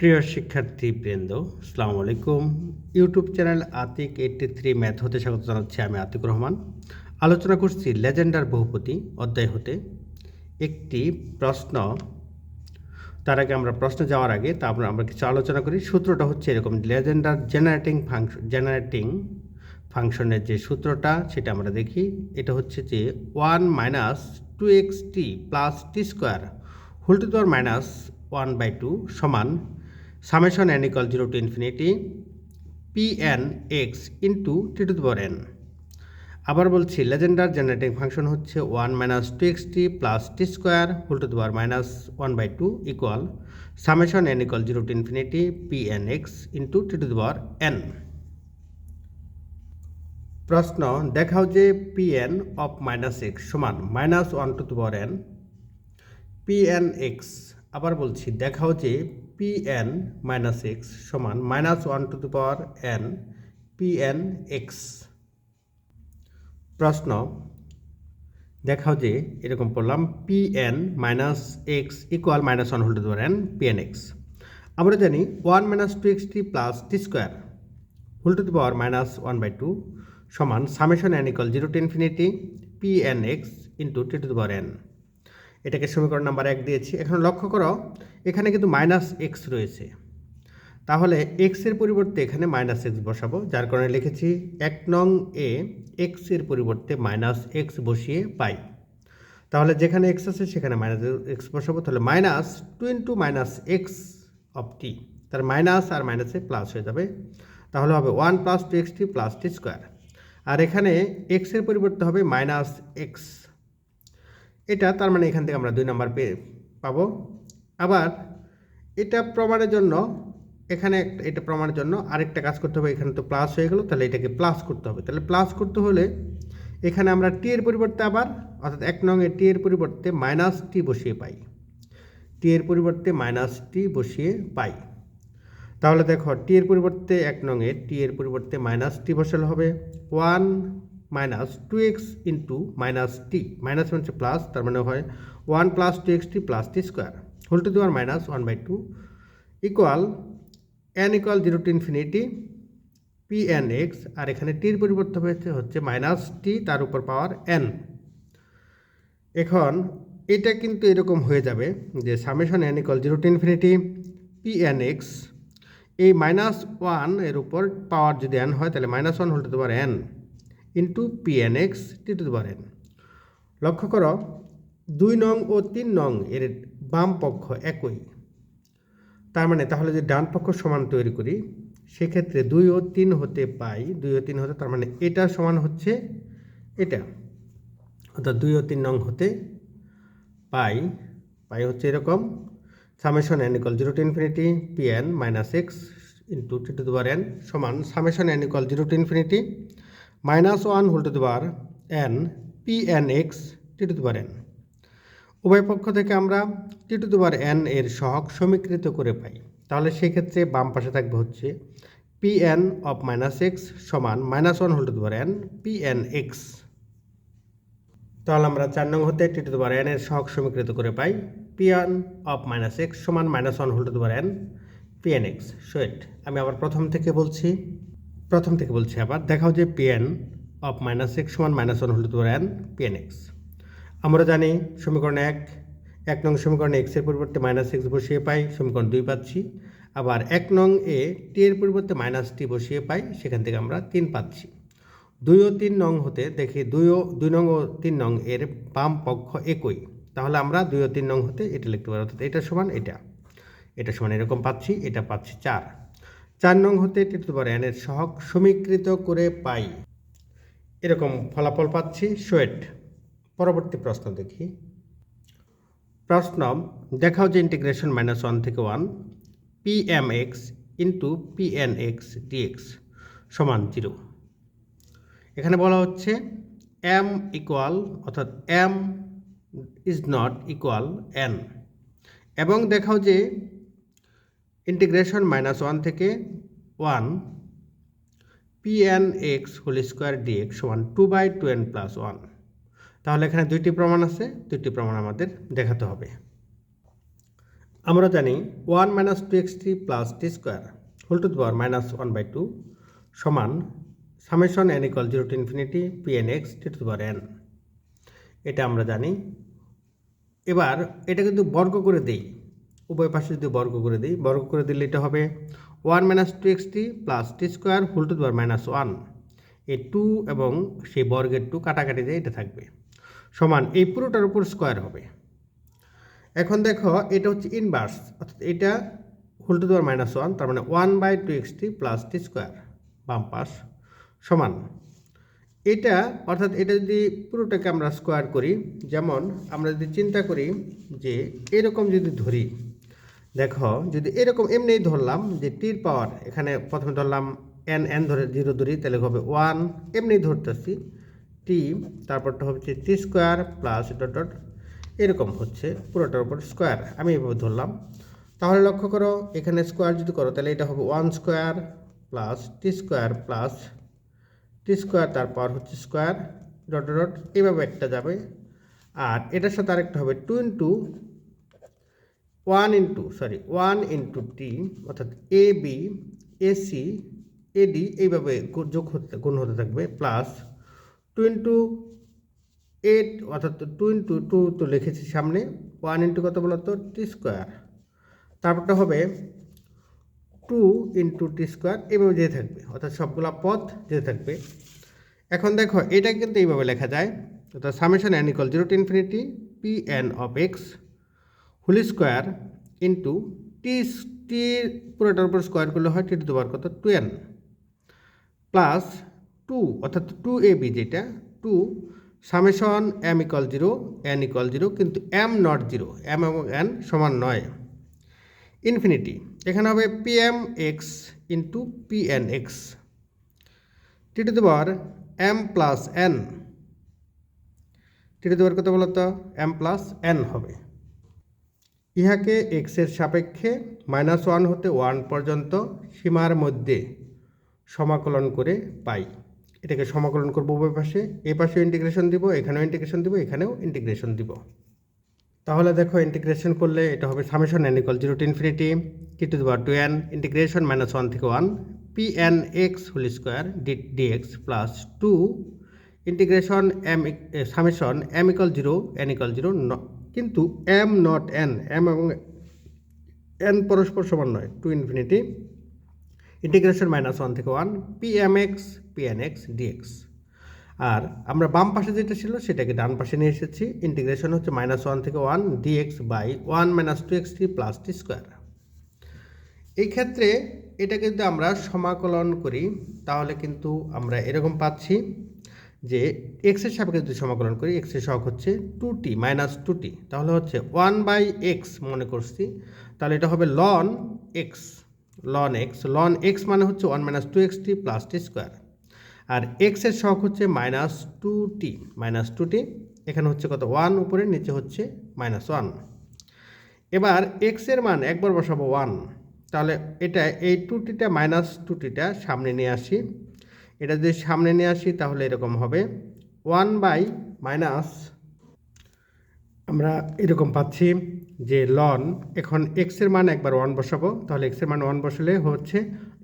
প্রিয় শিক্ষার্থী বৃন্দ সালাম আলাইকুম। YouTube channel Atik eighty three math হতে স্বাগত জানাচ্ছি আমি আতিক রহমান। আলোচনা করছি লেজেন্ডার বহুপতি অধ্যায় হতে। একটি প্রশ্ন, তার আগে আমরা প্রশ্ন যাওয়ার আগে তা আমরা আমরা কিছু আলোচনা করি। সূত্রটা হচ্ছে এরকম, লেজেন্ডার জেনারেটিং ফাংশন জেনারেটিং ফাংশনের যে সূত্রটা, সেটা আমরা দেখি। এটা হচ্ছে যে one minus two x t plus t square whole to power minus one by two সমান summation n equal zero to infinity p n x into t to power n আবার বলছি লেজেন্ডার জেনারেটিং ফাংশন হচ্ছে one minus two x t plus t square whole to power minus one by two equal summation n equal zero to infinity p n x into t to power n প্রশ্ন, দেখাও যে p n of minus x সমান minus one to power n p n x আবার বলছি, দেখাও যে p n minus x সমান minus one to the power n p n x প্রশ্ন, দেখাও যে এরকম পড়লাম p n minus x equal minus one whole to power n p n x আমরা জানি one minus two x t plus t square whole to the power minus one by two সমান summation n equal zero to infinity p n x into t to the power n এটাকে সমীকরণ number এক দিয়েছি। এখন লক্ষ্য করো, এখানে কিন্তু মাইনাস এক্স রয়েছে। তাহলে এক্সের পরিবর্তে এখানে মাইনাস এক্স বসাবো, যার কারণে লিখেছি এক নং এ এক্সের পরিবর্তে মাইনাস এক্স বসিয়ে পাই। তাহলে যেখানে এক্স আছে সেখানে মাইনাস এক্স বসাবো, তাহলে minus two into minus x of t তার মাইনাস আর মাইনাসে প্লাস হয়ে যাবে। তাহলে হবে one plus two x t plus t square আর এখানে এক্সের পরিবর্তে হবে মাইনাস এক্স এটা তার মানে এখান থেকে আমরা দুই নাম্বার পেয়ে পাবো। আবার এটা প্রমাণের জন্য, এখানে এটা প্রমাণের জন্য আরেকটা কাজ করতে হবে, এখানে তো প্লাস হয়ে গেল, তাহলে এটাকে প্লাস করতে হবে। তাহলে প্লাস করতে হলে এখানে আমরা টি এর পরিবর্তে আবার, অর্থাৎ এক নং এ টি এর পরিবর্তে মাইনাস টি বসিয়ে পাই। টি এর পরিবর্তে মাইনাস টি বসিয়ে পাই। তাহলে দেখো টি এর পরিবর্তে এক নং এ টি এর পরিবর্তে মাইনাস টি বসালে হবে। One minus two x into minus t minus হচ্ছে প্লাস তার মানে হয় one plus two x t plus t square whole to the power minus one by two equal n equal zero to infinity p n x আর এখানে টির পরিবর্তে হয়েছে হচ্ছে minus টি তার উপর পাওয়ার এন এখন এটা কিন্তু এরকম হয়ে যাবে যে summation n equal zero to infinity p n x এই মাইনাস ওয়ানের উপর পাওয়ার যদি এন হয়, তাহলে minus one whole to the power n into p n x t to the power n লক্ষ্য করো, দুই নং ও তিন নং এর বাম পক্ষ একই। তার মানে তাহলে যদি ডান পক্ষ সমান তৈরি করি, সেক্ষেত্রে দুই ও তিন হতে পাই, দুই ও তিন হতে, তার মানে এটা সমান হচ্ছে এটা। অর্থাৎ দুই ও তিন নং হতে পাই পাই হচ্ছে এরকম। Summation n equal zero to infinity p n minus x into t to দুবার এন সমান summation n equal zero to infinity minus one whole to দুবার n p n x t to দুবার এন। উভয় পক্ষ থেকে আমরা টি to দুবার N এর সহগ সমীকৃত করে পাই। তাহলে সেক্ষেত্রে বাম পাশে থাকবে হচ্ছে p n of minus x সমান মাইনাস ওয়ান হোল টু দুবার এন পি এন এক্স। তাহলে আমরা চার নং হতে টি টু দুবার এন এর সহগ সমীকৃত করে পাই। P n of minus x সমান মাইনাস ওয়ান হোল টু দুবার এন পি এন এক্স। সোয়েট আমি আবার প্রথম থেকে বলছি। প্রথম থেকে বলছি আবার, দেখাও যে p n of minus x সমান মাইনাস ওয়ান হোল দুবার এন পি এন এক্স আমরা জানি সমীকরণ এক এক নং সমীকরণে এক্সের পরিবর্তে মাইনাস এক্স বসিয়ে পাই, সমীকরণ দুই পাচ্ছি। আবার এক নং এ টি এর পরিবর্তে মাইনাস টি বসিয়ে পাই, সেখান থেকে আমরা তিন পাচ্ছি। দুই ও তিন নং হতে দেখি দুই ও, দুই নং ও তিন নং এর বাম পক্ষ একই। তাহলে আমরা দুই ও তিন নং হতে এটা লিখতে পারি, অর্থাৎ এটা সমান এটা। এটা সমান এরকম পাচ্ছি, এটা পাচ্ছি চার। চার নং হতে টি টু পাওয়ার এনের সহগ সমীকৃত করে পাই। এরকম ফলাফল পাচ্ছি, সোয়েট। পরবর্তী প্রশ্ন দেখি। প্রশ্ন দেখাও যে ইন্টিগ্রেশন মাইনাস ওয়ান থেকে one p m x into p n x dx সমান জিরো এখানে বলা হচ্ছে এম ইকুয়াল অর্থাৎ m is not equal n এবং দেখাও যে ইন্টিগ্রেশন মাইনাস ওয়ান থেকে one p n x whole square dx সমান two by two n plus one তাহলে এখানে দুইটি প্রমাণ আছে, দুইটি প্রমাণ আমাদের দেখাতে হবে। আমরা জানি one minus two x three plus t square whole to power minus one by two সমান summation n equal zero to infinity p n x t to power n এটা আমরা জানি। এবার এটা কিন্তু বর্গ করে দেই। উভয় পাশে যদি বর্গ করে দিই, বর্গ করে দিলে এটা হবে one minus two x t plus t square whole to power minus one. এই টু এবং সেই বর্গের টু কাটাকাটি দিয়ে এটা থাকবে। সমান এই পুরোটার উপর স্কোয়ার হবে। এখন দেখো, এটা হচ্ছে ইনভার্স অর্থাৎ এটা whole to the power minus one, তার মানে one by two x t plus t square, বাম পাশ, সমান। এটা, অর্থাৎ এটা যদি পুরোটাকে আমরা স্কোয়ার করি, যেমন আমরা যদি চিন্তা করি যে এরকম যদি ধরি দেখো, যদি এরকম এমনিই ধরলাম যে টির পাওয়ার, এখানে প্রথমে ধরলাম এন এন ধরে জিরো ধরি তাহলে হবে ওয়ান এমনি ধরতেছি। টি, তারপরটা হচ্ছে t square plus dot dot, এরকম হচ্ছে পুরোটার উপর স্কোয়ার, আমি এভাবে ধরলাম। তাহলে লক্ষ্য করো, এখানে স্কোয়ার যদি করো, তাহলে এটা হবে one square plus t square plus t square তারপর হচ্ছে স্কোয়ার ডট ডট এইভাবে একটা যাবে। আর এটার সাথে আরেকটা হবে two into one into, sorry, one into t, অর্থাৎ এ বি এসি এডি এইভাবে যোগ হতে, গুণ হতে থাকবে, প্লাস টু ইন্টু এইট, অর্থাৎ টু ইন্টু টু তো লিখেছি সামনে, ওয়ান ইন্টু কত বলতো টি স্কোয়ার। তারপরটা হবে টু ইন্টু টি স্কোয়ার, এইভাবে যেতে থাকবে, অর্থাৎ সবগুলা পথ যেতে থাকবে। এখন দেখো, এটা কিন্তু এইভাবে লেখা যায়, অর্থাৎ summation equal zero to infinity p n of x whole square into t t পুরোটার উপর স্কোয়ার করলে হয় টি টু দেওয়ার কত? টু এন প্লাস টু, অর্থাৎ টু এ বি যেটা, two summation m equal zero, n equal zero, কিন্তু m not zero, m এবং এন সমান নয়। ইনফিনিটি, এখানে হবে p m x into p n x. T to the power m plus n. T to the power কত বলতো? M plus N হবে। ইহাকে এক্সের সাপেক্ষে মাইনাস ওয়ান হতে ওয়ান পর্যন্ত সীমার মধ্যে সমাকলন করে পাই। এটাকে সমাকলন করব উভয় পাশে। এই পাশেও ইন্টিগ্রেশন দিব, এখানেও ইন্টিগ্রেশন দিব, এখানেও ইন্টিগ্রেশন দিব। তাহলে দেখো ইন্টিগ্রেশন করলে এটা হবে summation n equal zero to infinity কি to the power two n integration minus one থেকে one p n x whole square d dx plus two integration m summation m equal zero n equal zero কিন্তু m not n m এবং n পরস্পর সমান নয় to infinity integration minus one থেকে one p m x p n x dx আর আমরা বাম পাশে যেটা ছিল, সেটাকে ডান পাশে নিয়ে এসেছি ইন্টিগ্রেশন হচ্ছে মাইনাস ওয়ান থেকে one dx by one minus two x three plus t square এই ক্ষেত্রে এটা কিন্তু আমরা সমাকলন করি, তাহলে কিন্তু আমরা এরকম পাচ্ছি যে এক্সের সাপেক্ষে যদি সমাকলন করি এক্সের সহগ হচ্ছে two t minus two t তাহলে হচ্ছে ওয়ান বাই এক্স মনে করছি, তাহলে এটা হবে ln x ln x ln x মানে হচ্ছে one minus two x t plus t square আর এক্সের সহগ হচ্ছে minus two t minus two t এখানে হচ্ছে কত ওয়ান উপরে, নিচে হচ্ছে মাইনাস ওয়ান এবার এক্সের মান একবার বসাবো ওয়ান তাহলে এটা এই টু টিটা মাইনাস টু টিটা সামনে নিয়ে আসি এটা যদি সামনে নিয়ে আসি, তাহলে এরকম হবে। ওয়ান বাই মাইনাস, আমরা এরকম পাচ্ছি যে লন এখন এক্সের মান একবার ওয়ান বসাবো। তাহলে এক্সের মান ওয়ান বসালে হচ্ছে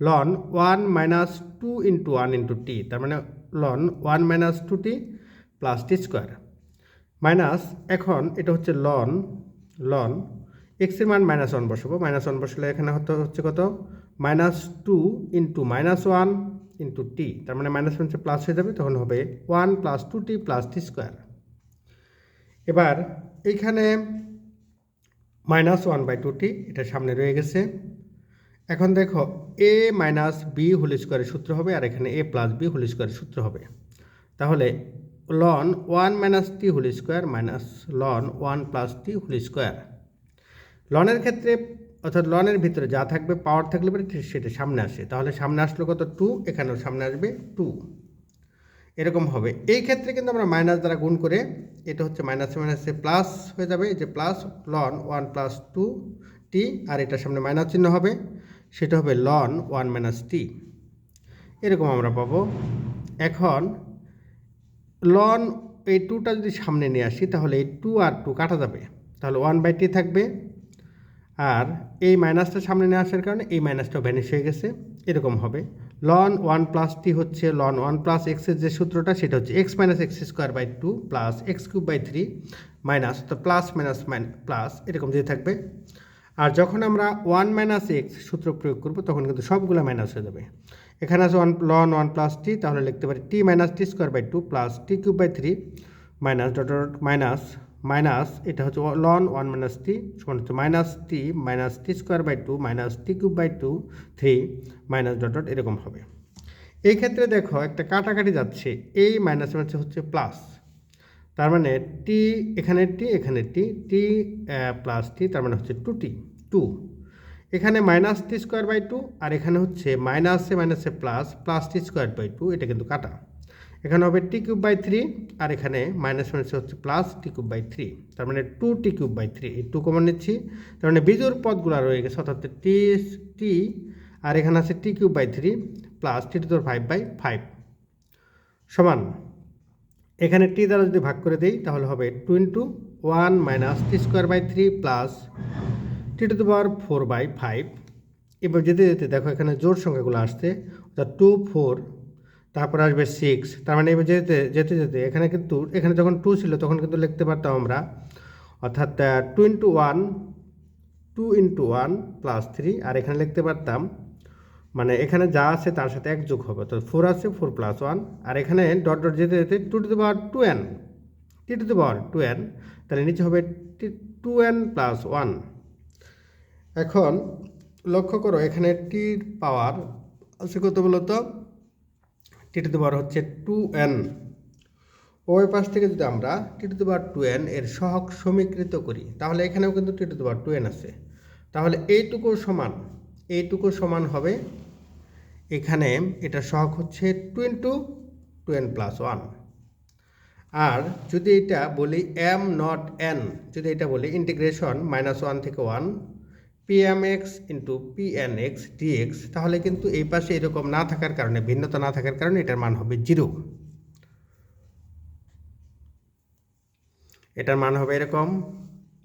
ln one minus two into one into t তার মানে ln one minus two t plus t square minus এখন এটা হচ্ছে লন লন এক্সের মান মাইনাস ওয়ান বসাবো। মাইনাস ওয়ান বসালে এখানে হতে হচ্ছে কত? Minus two into minus one into t তার মানে মাইনাস ওয়ান প্লাস হয়ে যাবে, তখন হবে one plus two t plus t square এবার এইখানে minus one by two t এটা সামনে রয়ে গেছে। এখন দেখো এ মাইনাস বি হোল স্কোয়ারের সূত্র হবে, আর এখানে এ প্লাস বি হোল স্কোয়ারের সূত্র হবে। তাহলে ln one minus t whole square minus ln one plus t whole square লনের ক্ষেত্রে অর্থাৎ লনের ভিতরে যা থাকবে পাওয়ার থাকলে পরে সেটা সামনে আসে। তাহলে সামনে আসলো কত? টু এখানেও সামনে আসবে টু এরকম হবে। এই ক্ষেত্রে কিন্তু আমরা মাইনাস দ্বারা গুণ করে, এটা হচ্ছে মাইনাসে মাইনাসে প্লাস হয়ে যাবে। যে plus ln one plus two t আর এটার সামনে মাইনাস চিহ্ন হবে। সেটা হবে লন ওয়ান মাইনাস টি এরকম আমরা পাবো। এখন লন এই টুটা যদি সামনে নিয়ে আসি, তাহলে এই টু আর টু কাটা যাবে। তাহলে ওয়ান বাই টি থাকবে। আর এই মাইনাসটা সামনে নিয়ে আসার কারণে এই মাইনাসটাও ভ্যানিশ হয়ে গেছে। এরকম হবে। লন ওয়ান প্লাস টি হচ্ছে লন ওয়ান প্লাস এক্সের যে সূত্রটা, সেটা হচ্ছে x minus x square by two plus x cube by three minus তো প্লাস মাইনাস মাইন প্লাস এরকম যে থাকবে। আর যখন আমরা ওয়ান মাইনাস এক্স সূত্র প্রয়োগ করব, তখন কিন্তু সবগুলো মাইনাস হয়ে যাবে। এখানে আছে one ln one plus t তাহলে লিখতে পারি t minus t square by two plus t cube by three minus dot dot minus minus, এটা হচ্ছে লন ওয়ান মাইনাস টি সমান হচ্ছে minus t minus t square by two minus t cube by two three minus dot dot এরকম হবে। এই ক্ষেত্রে দেখো, একটা কাটাকাটি যাচ্ছে। এই মাইনাস মাইনাস হচ্ছে প্লাস তার মানে টি এখানে টি এখানে টি টি প্লাস টি তার মানে হচ্ছে টু টি টু এখানে minus t square by two আর এখানে হচ্ছে মাইনাসে মাইনাসে plus plus t square by two এটা কিন্তু কাটা। এখানে হবে টি কিউব বাই থ্রি আর এখানে মাইনাস মাইনাস হচ্ছে plus t cube by three তার মানে two t cube by three এই টু কমন নিচ্ছি। তার মানে বিজোর পদগুলো রয়ে গেছে, অর্থাৎ টি টি আর এখানে আছে t cube by three plus t to five by five সমান, এখানে টি দ্বারা যদি ভাগ করে দিই, তাহলে হবে two into one minus t square by three plus t to the power four by five এবার যেতে যেতে দেখো এখানে জোর সংখ্যাগুলো আসছে, অর্থাৎ টু ফোর তারপর আসবে সিক্স তার মানে এবার যেতে যেতে যেতে, এখানে কিন্তু, এখানে যখন টু ছিল, তখন কিন্তু লিখতে পারতাম আমরা, অর্থাৎ two into one two into one plus three আর এখানে লিখতে পারতাম মানে এখানে যা আছে তার সাথে এক যোগ হবে তো ফোর আছে ফোর প্লাস ওয়ান আর এখানে ডট ডট যেতে যেতে two to the power two n t to the power two n তাহলে নিচে হবে টু এন প্লাস ওয়ান এখন লক্ষ্য করো, এখানে টির পাওয়ার আছে কত বলতো? টি টু হচ্ছে টু এন। ওই পাশ থেকে যদি আমরা টি টু টু এন এর সহগ সমীকৃত করি, তাহলে এখানেও কিন্তু t to the two n আছে। তাহলে এইটুকু সমান এইটুকু সমান হবে এখানে এটা সহগ হচ্ছে two into two n plus one. আর যদি এটা বলি এম নট এন, যদি এটা বলি ইন্টিগ্রেশন মাইনাস ওয়ান থেকে one P m x into P n x dx তাহলে কিন্তু এই পাশে এরকম না থাকার কারণে, ভিন্নতা না থাকার কারণে এটার মান হবে জিরো। এটার মান হবে এরকম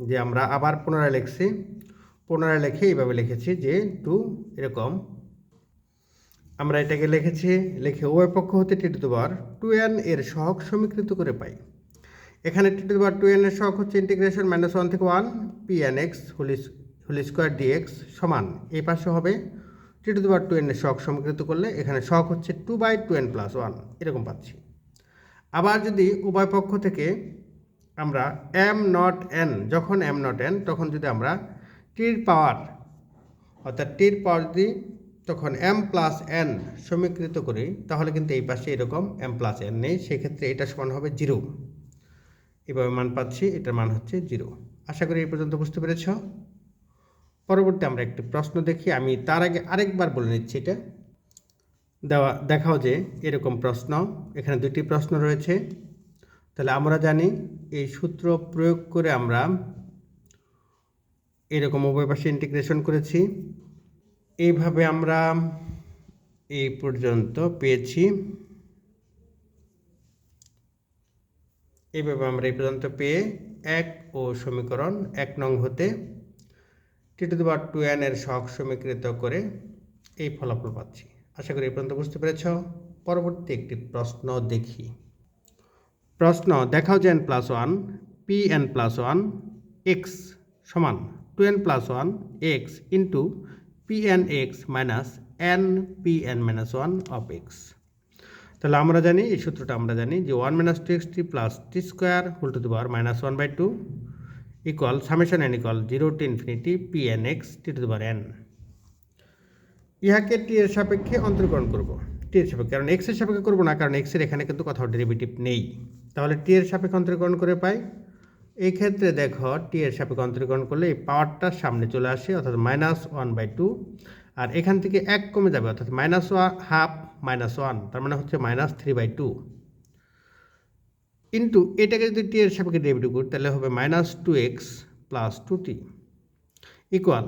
যে আমরা আবার পুনরায় লিখছি, পুনরায় লিখে এইভাবে লিখেছি যে টু এরকম। আমরা এটাকে লিখেছি, লিখে উভয় পক্ষ হতে টি টু বার টু এন এর সহগ সমীকৃত করে পাই। এখানে টি টু বার টু এন এর সহগ হচ্ছে ইন্টিগ্রেশন মাইনাস ওয়ান থেকে ওয়ান পি এন এক্স হোলিস হোল স্কোয়ার ডিএক্স সমান, এই পাশে হবে টি টু বার টু এন এর সহগ সমীকৃত করলে এখানে সহগ হচ্ছে two by two n plus one এরকম পাচ্ছি। আবার যদি উভয় পক্ষ থেকে আমরা এম নট এন যখন এম নট এন তখন যদি আমরা টির পাওয়ার অর্থাৎ টির পাওয়ার যদি তখন এম প্লাস এন সমীকৃত করি, তাহলে কিন্তু এই পাশে এরকম এম প্লাস এন নেই, সেক্ষেত্রে এটা সমান হবে জিরো এভাবে মান পাচ্ছি, এটার মান হচ্ছে জিরো আশা করি এই পর্যন্ত বুঝতে পেরেছ। পরবর্তী আমরা একটি প্রশ্ন দেখি। আমি তার আগে আরেকবার বলে নিচ্ছি এটা। দেওয়া, দেখাও যে এরকম প্রশ্ন। এখানে দুটি প্রশ্ন রয়েছে। তাহলে আমরা জানি এই সূত্র প্রয়োগ করে আমরা এরকম উভয় পাশে ইন্টিগ্রেশন করেছি। এইভাবে আমরা এই পর্যন্ত পেয়েছি। এইভাবে আমরা এই পর্যন্ত পেয়ে এক ও সমীকরণ এক নং হতে টি টু বার টু এন এর সহগ সমীকৃত করে এই ফলাফল পাচ্ছি। আশা করি এই পর্যন্ত বুঝতে পেরেছ। পরবর্তী একটি প্রশ্ন দেখি। প্রশ্ন, দেখাও যে n plus one P n plus one x সমান two n plus one x into P n x minus n P n minus one of x তাহলে আমরা জানি, এই সূত্রটা আমরা জানি যে one minus two x t plus t square whole to the power minus one by two equal summation n equal zero to infinity P n x t to power n ইহাকে টি এর সাপেক্ষে অন্তর্করণ করব। টি এর সাপেক্ষে, কারণ এক্সের সাপেক্ষে করব না, কারণ এক্সের এখানে কিন্তু কোথাও ডেরিভেটিভ নেই। তাহলে টি এর সাপেক্ষে অন্তর্করণ করে পাই। এই ক্ষেত্রে দেখো টি এর সাপেক্ষে অন্তর্করণ করলে এই পাওয়ারটা সামনে চলে আসে, অর্থাৎ মাইনাস ওয়ান বাই টু আর এখান থেকে এক কমে যাবে, অর্থাৎ মাইনাস হাফ মাইনাস ওয়ান তার মানে হচ্ছে minus three by two into এটাকে যদি টি এর সাপেক্ষে ডেরিভেটিভ করি, তাহলে হবে minus two x plus two t equal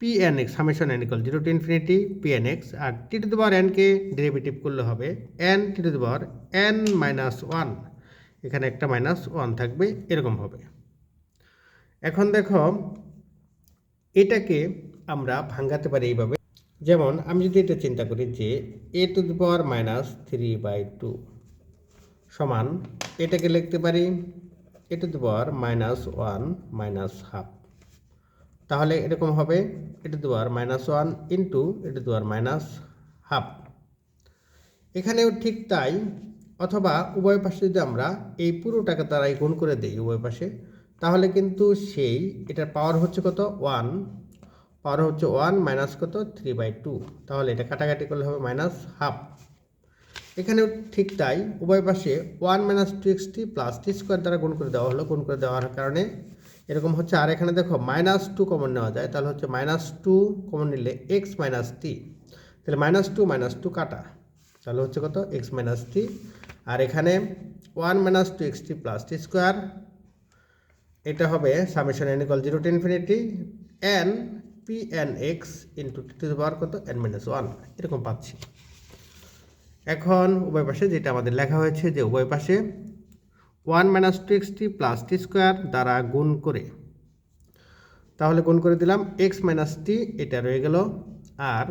P n x summation n equal zero to infinity P n x R t to the power এনকে ডেরিভেটিভ করলে হবে n t to the power n minus one এখানে একটা minus one থাকবে, এরকম হবে। এখন দেখো, এটাকে আমরা ভাঙ্গাতে পারি এইভাবে। যেমন, আমি যদি এটা চিন্তা করি যে a to the power minus three by two সমান এটাকে লিখতে পারি, a to the power minus one minus half. তাহলে এরকম হবে, a to the power minus one into a to the power minus half. এখানেও ঠিক তাই, অথবা উভয় পাশে যদি আমরা এই পুরোটাকে দ্বারাই গুণ করে দিই উভয় পাশে, তাহলে কিন্তু সেই এটার পাওয়ার হচ্ছে কত? ওয়ান। পাওয়ার হচ্ছে ওয়ান মাইনাস কত? Three by two. তাহলে এটা কাটাকাটি করলে হবে মাইনাস হাফ। এখানেও ঠিক তাই, উভয় পাশে one minus two x t plus t square দ্বারা গুণ করে দেওয়া হলো, গুণ করে দেওয়ার কারণে এরকম হচ্ছে। আর এখানে দেখো মাইনাস টু কমন নেওয়া যায়, তাহলে হচ্ছে মাইনাস টু কমন নিলে এক্স মাইনাস টি তাহলে মাইনাস টু মাইনাস টু কাটা। তাহলে হচ্ছে কত? এক্স মাইনাস টি আর এখানে one minus two x t plus t square এটা হবে summation n equal zero to infinity n P n x into t to power কত? এন মাইনাস ওয়ান এরকম পাচ্ছি। এখন উভয় পাশে যেটা আমাদের লেখা হয়েছে যে উভয় পাশে one minus two x t plus t square দ্বারা গুণ করে। তাহলে গুণ করে দিলাম এক্স মাইনাস টি এটা রয়ে গেল। আর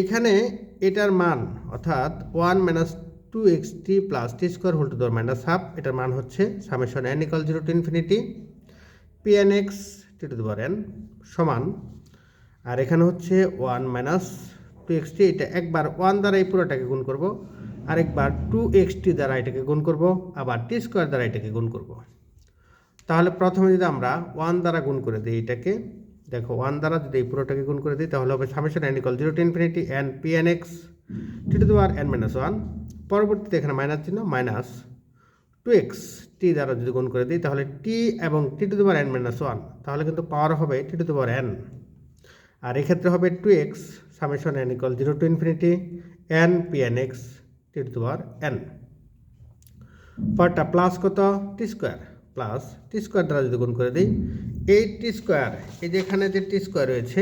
এখানে এটার মান, অর্থাৎ one minus two x t plus t square whole to দর মাইনাস হাফ এটার মান হচ্ছে summation n equal zero to infinity P n x t to দর এন সমান। আর এখানে হচ্ছে ওয়ান মাইনাস এক্স টি এটা একবার ওয়ান দ্বারা এই পুরোটাকে গুণ করব, আরেকবার টু এক্স টি দ্বারা এটাকে গুণ করব, আবার টি স্কোয়ার দ্বারা এটাকে গুণ করব। তাহলে প্রথমে যদি আমরা ওয়ান দ্বারা গুণ করে দিই এটাকে, দেখো ওয়ান দ্বারা যদি এই পুরোটাকে গুণ করে দিই, তাহলে হবে summation n equal zero to infinity n P n x t to R n minus one পরবর্তীতে এখানে মাইনাস চিহ্ন মাইনাস টু এক্স টি দ্বারা যদি গুণ করে দিই, তাহলে টি এবং টি টু আর এন মাইনাস ওয়ান তাহলে কিন্তু পাওয়ার হবে টি টু আর এন আর এক্ষেত্রে হবে two x equal zero to infinity n P n x t to R n পরটা প্লাস কত t square plus t square দ্বারা যদি গুণ করে দিই, এই টি স্কোয়ার এই যে এখানে যে টি স্কোয়ার রয়েছে,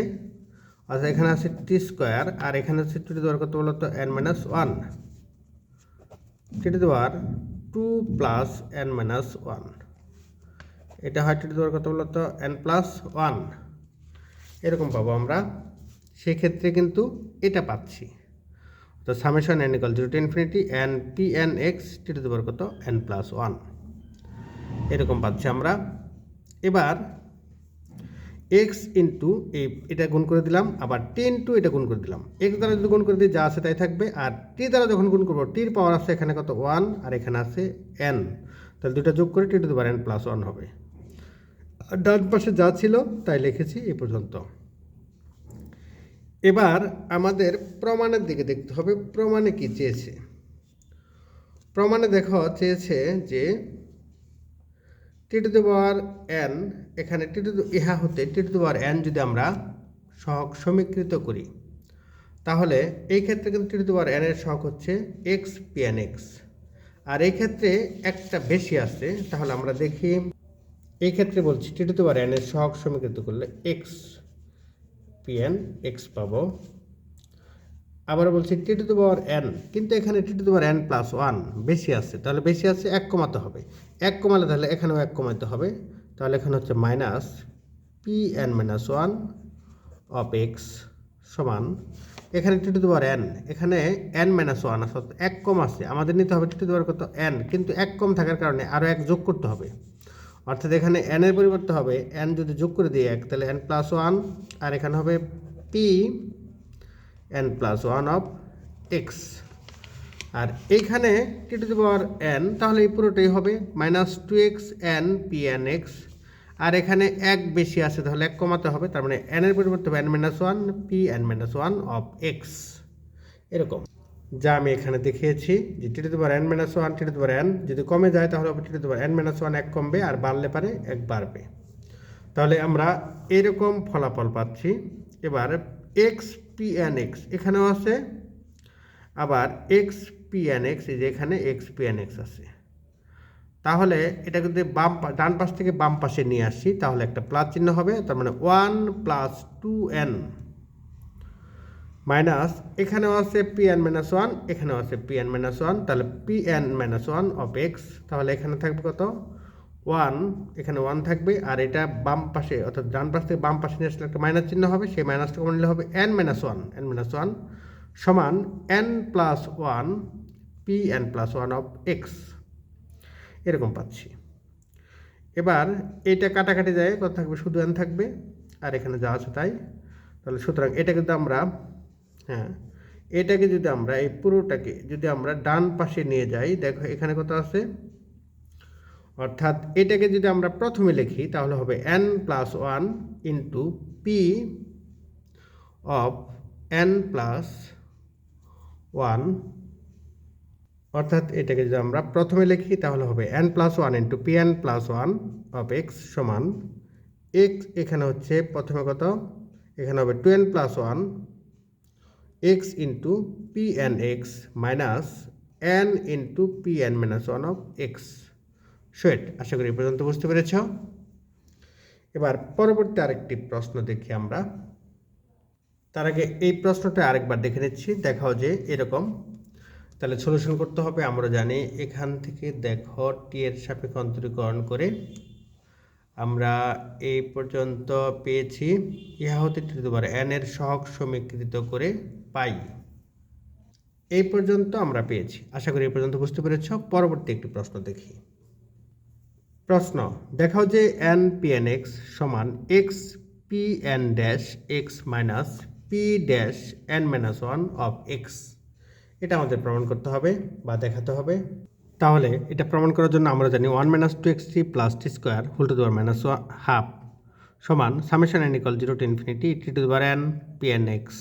অর্থাৎ এখানে আছে টি স্কোয়ার আর এখানে হচ্ছে টি টু দেওয়ার কত বলতো n minus one t to two plus n minus one এটা হয় টি টু দেওয়ার কত বলতো এন প্লাস ওয়ান এরকম পাবো আমরা সেক্ষেত্রে কিন্তু এটা পাচ্ছি। তো summation n equal zero to infinity n P n x t to দেওয়ার কত? এন প্লাস ওয়ান এরকম পাচ্ছি আমরা। এবার এক্স ইন্টু এই এটা গুণ করে দিলাম, আবার টি ইন্টু এটা গুণ করে দিলাম। এক্স দ্বারা যদি গুণ করে দিই, যা আছে তাই থাকবে। আর টি দ্বারা যখন গুণ করব টির পাওয়ার আছে এখানে কত? ওয়ান আর এখানে আছে এন তাহলে দুটা যোগ করে টি টু দেবার এন প্লাস ওয়ান হবে। ডান পাশে যা ছিল, তাই লিখেছি এ পর্যন্ত। এবার আমাদের প্রমাণের দিকে দেখতে হবে, প্রমাণে কি চেয়েছে? প্রমাণে দেখো চেয়েছে যে t to the power n এখানে টি টু ইহা হতে t to the power N যদি আমরা সহগ সমীকৃত করি, তাহলে এই ক্ষেত্রে কিন্তু t to the power N এর সহগ হচ্ছে এক্স পি এন এক্স আর এই ক্ষেত্রে একটা বেশি আছে, তাহলে আমরা দেখি, এই ক্ষেত্রে বলছি টি টু দি পাওয়ার এন এর সহগ সমীকৃত করলে এক্স পি এন এক্স পাবো। আবার বলছি টি টু দি পাওয়ার এন কিন্তু এখানে t to the power n plus one বেশি আছে, তাহলে বেশি আছে এক কমাতে হবে। এক কমালে তাহলে এখানেও এক কমাতে হবে। তাহলে এখানে হচ্ছে minus P n minus one of x সমান, এখানে t to the power n এখানে এন মাইনাস ওয়ান অর্থাৎ এক কম আছে। আমাদের নিতে হবে টি টু দি পাওয়ার কত? এন কিন্তু এক কম থাকার কারণে আরও এক যোগ করতে হবে। অর্থাৎ এখানে এন এর পরিবর্তে হবে এন যদি যোগ করে দিই এক, তাহলে এন প্লাস ওয়ান আর এখানে হবে P n plus one of x আর এইখানে t to the power N তাহলে এই পুরোটাই হবে minus two x n P n x আর এখানে এক বেশি আছে, তাহলে এক কমাতে হবে, তার মানে এন এর পরিবর্তে হবে n minus one P n minus one of x এরকম। যা আমি এখানে দেখিয়েছি, যে t to n minus one t to n যদি কমে যায় তাহলে t to n minus one এক কমবে আর বাড়লে পারে এক বাড়বে। তাহলে আমরা এরকম ফলাফল পাচ্ছি। এবার এক্স পি এন এক্স এখানেও আছে। আবার এক্স পি এন এক্স এই যে এখানে এক্স পি এন এক্স আছে। তাহলে এটা যদি বাম ডান পাশ থেকে বাম পাশে নিয়ে আসি, তাহলে একটা প্লাস চিহ্ন হবে, তার মানে one plus two n minus এখানেও আছে পি এন মাইনাস ওয়ান এখানেও আছে পি এন মাইনাস ওয়ান তাহলে P n minus one of x তাহলে এখানে থাকবে কত? ওয়ান এখানে ওয়ান থাকবে, আর এটা বাম পাশে, অর্থাৎ ডান পাশ থেকে বাম পাশে নিয়ে আসলে একটা মাইনাস চিহ্ন হবে, সেই মাইনাসটা কমন নিলে হবে n minus one n minus one সমান n plus one P n plus one of x এরকম পাচ্ছি। এবার এটা কাটাকাটি যায়, কত থাকবে? শুধু এন থাকবে, আর এখানে যা আছে তাই। তাহলে সুতরাং এটা কিন্তু আমরা হ্যাঁ এটাকে যদি আমরা, এই পুরোটাকে যদি আমরা ডান পাশে নিয়ে যাই, দেখো এখানে কত আছে? অর্থাৎ এটাকে যদি আমরা প্রথমে লিখি, তাহলে হবে n plus one into P of n plus one অর্থাৎ এটাকে যদি আমরা প্রথমে লিখি, তাহলে হবে n plus one into P n plus one of x সমান এক্স এখানে হচ্ছে প্রথমে কত? এখানে হবে two n plus one x into P n x minus n into P n minus one of x sweat আশা করি পর্যন্ত বুঝতে পেরেছ। এবার পরবর্তী আরেকটি প্রশ্ন দেখি আমরা। তার আগে এই প্রশ্নটা আরেকবার দেখে নিচ্ছি দেখাও যে এরকম। তাহলে সলিউশন করতে হবে, আমরা জানি এখান থেকে দেখো টি এর সাপেক্ষে অন্তরীকরণ করে আমরা এই পর্যন্ত পেয়েছি। ইহা হতে টু এন এর সহগ সমীকৃত করে পাই। এই পর্যন্ত আমরা পেয়েছি। আশা করি এই পর্যন্ত বুঝতে পেরেছ। পরবর্তী একটি প্রশ্ন দেখি। প্রশ্ন, দেখাও যে এন পি এন এক্স সমান x P n dash x minus P dash n minus one of x এটা আমাদের প্রমাণ করতে হবে বা দেখাতে হবে। তাহলে এটা প্রমাণ করার জন্য আমরা জানি one minus two x three plus t square whole to দেওয়ার মাইনাস হাফ সমান summation n equal zero to infinity t to দেওয়ার এন পি এন এক্স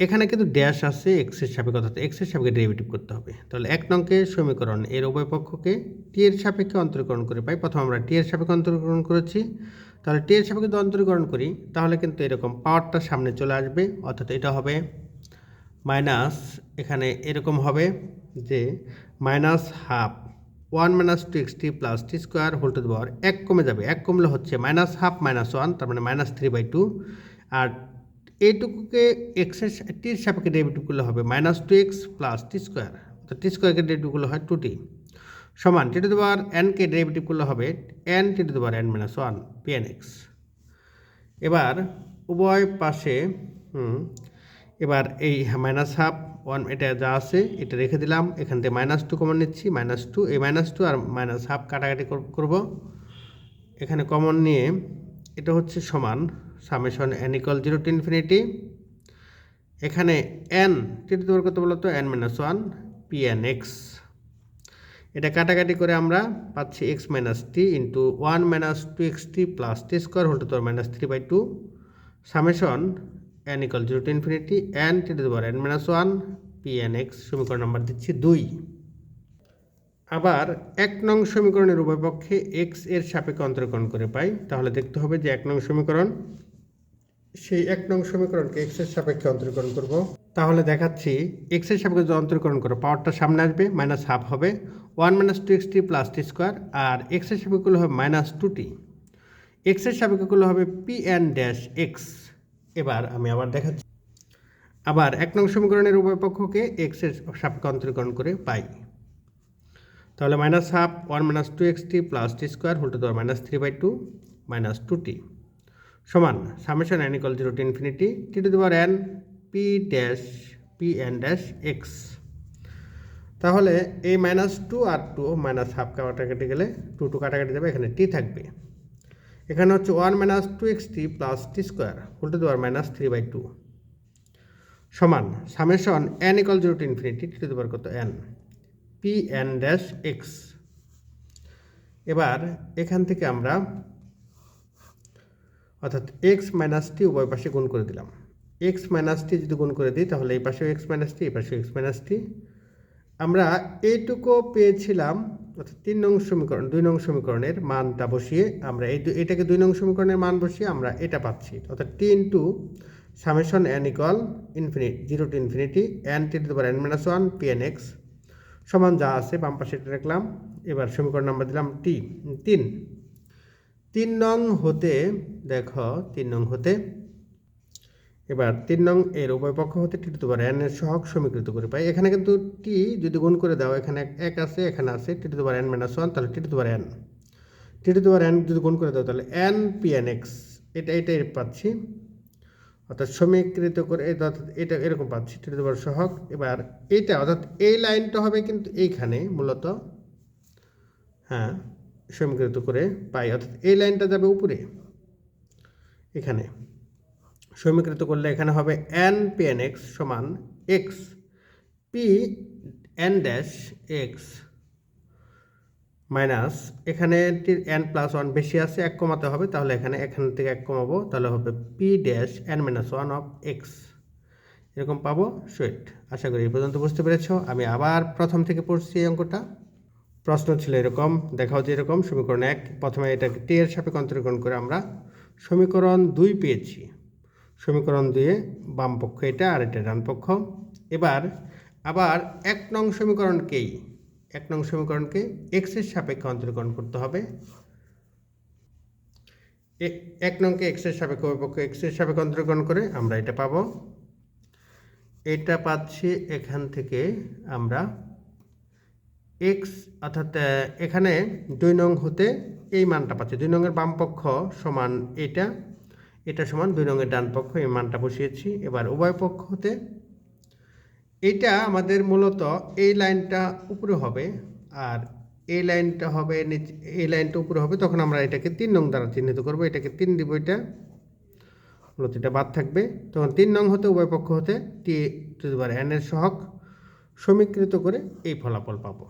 এখানে কিন্তু ড্যাশ আছে এক্সের সাপেক্ষে, অর্থাৎ এক্সের সাপেক্ষে ডেরিভেটিভ করতে হবে। তাহলে এক নংকে সমীকরণ, এর উভয় পক্ষকে টি এর সাপেক্ষে অন্তরীকরণ করে পাই। প্রথম আমরা টি এর সাপেক্ষে অন্তরীকরণ করেছি। তাহলে টি এর সাপেক্ষে যদি অন্তরীকরণ করি, তাহলে কিন্তু এরকম পাওয়ারটা সামনে চলে আসবে। অর্থাৎ এটা হবে মাইনাস এখানে এরকম হবে যে minus half one minus two x t plus t square whole to power এক কমে যাবে। এক কমলে হচ্ছে মাইনাস হাফ মাইনাস ওয়ান তার মানে মাইনাস থ্রি বাই টু আর এইটুকুকে এক্সের টির সাপেক্ষে ডেরিভেটিভ করলে হবে minus two x plus t square অর্থাৎ টি স্কোয়ারকে ডেরিভেটিভ হয় টু টি সমান টি টু দি পাওয়ার এনকে ডেরিভেটিভ করলে হবে n t to the power n minus one P n x এবার উভয় পাশে এবার এই মাইনাস হাফ ওয়ান এটা যা আছে, এটা রেখে দিলাম। এখান থেকে মাইনাস টু কমন নিচ্ছি মাইনাস টু এই মাইনাস টু আর মাইনাস হাফ কাটাকাটি কর- করব। এখানে কমন নিয়ে এটা হচ্ছে সমান summation n equal zero to infinity এখানে এন টি টু দেওয়ার কত বলতো n minus one p n x এটা কাটাকাটি করে আমরা পাচ্ছি x minus t into one minus two x t plus t square whole to minus three by two summation n equal zero to infinity n t to দেওয়ার n minus one p n x সমীকরণ number দিচ্ছি দুই। আবার এক নং সমীকরণের উভয় পক্ষে এক্সের সাপেক্ষে অন্তরীকরণ করে পাই, তাহলে দেখতে হবে যে এক নং সমীকরণ সেই এক নং সমীকরণকে এক্সের সাপেক্ষে অন্তরীকরণ করব। তাহলে দেখাচ্ছি এক্সের সাপেক্ষে অন্তরীকরণ করো পাওয়ারটা সামনে আসবে মাইনাস হাফ হবে। One minus two x t plus t square আর এক্সের সাপেক্ষগুলো হবে মাইনাস টু টি এক্সের সাপেক্ষগুলো হবে পি এন ড্যাশ এক্স এবার আমি আবার দেখাচ্ছি। আবার এক নং সমীকরণের উভয় পক্ষকে এক্সের সাপেক্ষে অন্তরীকরণ করে পাই। তাহলে minus half one minus two x t plus t square whole to minus three by two minus two t সমান summation n equal zero to infinity t to দেওয়ার n p dash p n dash x তাহলে এই minus two আর two minus half কাটাকাটি গেলে two two কাটাকাটি যাবে, এখানে টি থাকবে। এখানে হচ্ছে one minus two x t plus t square whole to দেওয়ার মাইনাস থ্রি বাই টু সমান summation n equal zero to infinity t to দেওয়ার কত? N p n dash x এবার এখান থেকে আমরা অর্থাৎ এক্স মাইনাস টি উভয় পাশে গুণ করে দিলাম। এক্স মাইনাস টি যদি গুণ করে দিই, তাহলে এই পাশেও এক্স মাইনাস টি এই পাশেও এক্স মাইনাস টি আমরা এইটুকু পেয়েছিলাম, অর্থাৎ তিন নং সমীকরণ, দুই নং সমীকরণের মানটা বসিয়ে আমরা এই এটাকে দুই নং সমীকরণের মান বসিয়ে আমরা এটা পাচ্ছি। অর্থাৎ t into summation n equal infinity zero to infinity n t to n minus one p n x সমান যা আছে, বাম পাশে রাখলাম। এবার সমীকরণ নাম্বার দিলাম টি তিন। তিন নং হতে, দেখো, তিন নং হতে, এবার তিন নং এর উভয় পক্ষ হতে টি টু এন এর সহগ সমীকৃত করে পাই। এখানে কিন্তু টি যদি গুণ করে দাও, এখানে এক- আছে, এখানে আছে, t to n minus one তাহলে t to n. T to n যদি গুণ করে দাও, তাহলে এন পি এন এক্স, এটা এটাই পাচ্ছি। অর্থাৎ সমীকৃত করে অর্থাৎ এটা এরকম পাচ্ছি, টি টু সহগ। এবার এটা অর্থাৎ এই লাইনটা হবে কিন্তু এইখানে, মূলত। হ্যাঁ। সমীকৃত করে পাই, অর্থাৎ এই লাইনটা যাবে উপরে। এখানে। সমীকৃত করলে এখানে হবে এন পি এন এক্স সমান x p n dash x minus এখানে এন প্লাস ওয়ান বেশি আছে, এক কমাতে হবে, তাহলে এখানে এখান থেকে এক কমাবো, তাহলে হবে p dash n minus one of x এরকম পাবো সুইট আশা করি এই পর্যন্ত বুঝতে পেরেছ। আমি আবার প্রথম থেকে পড়ছি এই অঙ্কটা। প্রশ্ন ছিল এরকম, দেখাও যে এরকম, সমীকরণ এক, প্রথমে এটাকে টি এর সাপেক্ষে অন্তরীকরণ করে আমরা সমীকরণ দুই পেয়েছি। সমীকরণ দুয়ে বাম পক্ষ এটা আর এটা ডান পক্ষ। এবার, আবার এক নং সমীকরণকেই এক নং সমীকরণকে এক্সের সাপেক্ষে অন্তরীকরণ করতে হবে। এক নংকে এক্সের সাপেক্ষে ওই পক্ষ এক্সের সাপেক্ষে অন্তরীকরণ করে আমরা এটা পাবো। এটা পাচ্ছি এখান থেকে আমরা এক্স অর্থাৎ এখানে দুই নং হতে এই মানটা পাচ্ছি। দুই নংয়ের বাম পক্ষ সমান এটা এটা সমান দুই নংয়ের ডান পক্ষ, এই মানটা বসিয়েছি। এবার উভয় পক্ষ হতে এটা আমাদের মূলত এই লাইনটা উপরে হবে, আর এই লাইনটা হবে নিচে, এই লাইনটা উপরে হবে, তখন আমরা এটাকে তিন নং দ্বারা চিহ্নিত করব। এটাকে তিন দিব এটা, মূলত এটা বাদ থাকবে। তখন তিন নং হতে উভয় পক্ষ হতে টি টু এন এর সহগ সমীকৃত করে এই ফলাফল পাবো।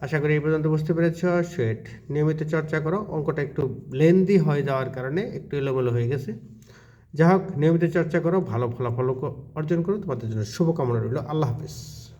আশা করি এই পর্যন্ত বুঝতে পেরেছ। সেট নিয়মিত চর্চা করো। অঙ্কটা একটু লেন্দি হয়ে যাওয়ার কারণে একটু এলোমেলো হয়ে গেছে। যা হোক নিয়মিত চর্চা করো, ভালো ফলাফল অর্জন করো। তোমাদের জন্য শুভকামনা রইল। আল্লাহ হাফিজ।